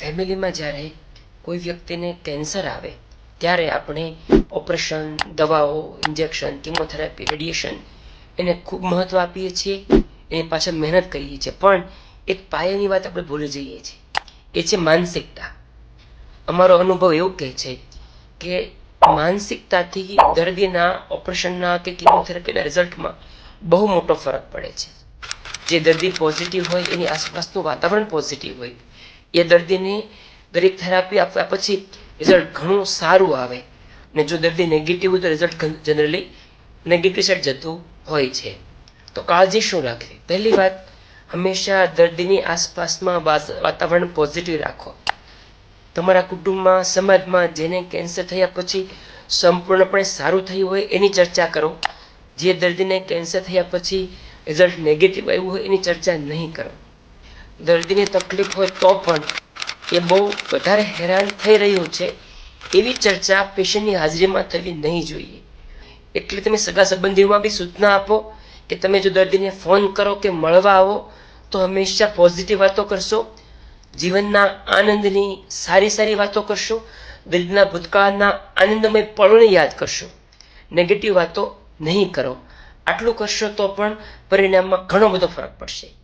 ફેમિલીમાં જ્યારે કોઈ વ્યક્તિને કેન્સર આવે, ત્યારે આપણે ઓપરેશન, દવાઓ, ઇન્જેક્શન, કિમોથેરાપી, રેડિયેશન એને ખૂબ મહત્ત્વ આપીએ છીએ, એની પાછળ મહેનત કરીએ છીએ. પણ એક પાયાની વાત આપણે ભૂલી જઈએ છીએ. એ છે માનસિકતા. અમારો અનુભવ એવું કહે છે કે માનસિકતાથી દર્દીના ઓપરેશનના કે કિમોથેરાપીના રિઝલ્ટમાં બહુ મોટો ફરક પડે છે. જે દર્દી પોઝિટિવ હોય, એની આસપાસનું વાતાવરણ પોઝિટિવ હોય એ દર્દીને દરેક થેરાપી આપ્યા પછી રિઝલ્ટ ઘણું સારું આવે. ને જો દર્દી નેગેટિવ હોય તો રિઝલ્ટ જનરલી નેગેટિવ સાઈડ જતું હોય છે. તો કાળજી શું રાખવી? પહેલી વાત, હંમેશા દર્દીની આસપાસમાં વાતાવરણ પોઝિટિવ રાખો. તમારા કુટુંબમાં, સમાજમાં જેને કેન્સર થયા પછી સંપૂર્ણપણે સારું થયું હોય એની ચર્ચા કરો. જે દર્દીને કેન્સર થયા પછી રિઝલ્ટ નેગેટિવ આવ્યું હોય એની ચર્ચા નહીં કરો. દર્દીને તકલીફ હોય તો પણ એ બહુ વધારે હેરાન થઈ રહ્યું છે. એવી ચર્ચા પેશન્ટની હાજરીમાં થવી નહીં જોઈએ. એટલે તમે સગા સંબંધીઓમાં બી સૂચના આપો કે તમે જો દર્દીને ફોન કરો કે મળવા આવો, તો હંમેશા પોઝિટિવ વાતો કરશો. જીવનના આનંદની સારી સારી વાતો કરશો. દર્દીના ભૂતકાળના આનંદમય પળોને યાદ કરશો. નેગેટિવ વાતો નહીં કરો. આટલું કરશો તો પણ પરિણામમાં ઘણો બધો ફરક પડશે.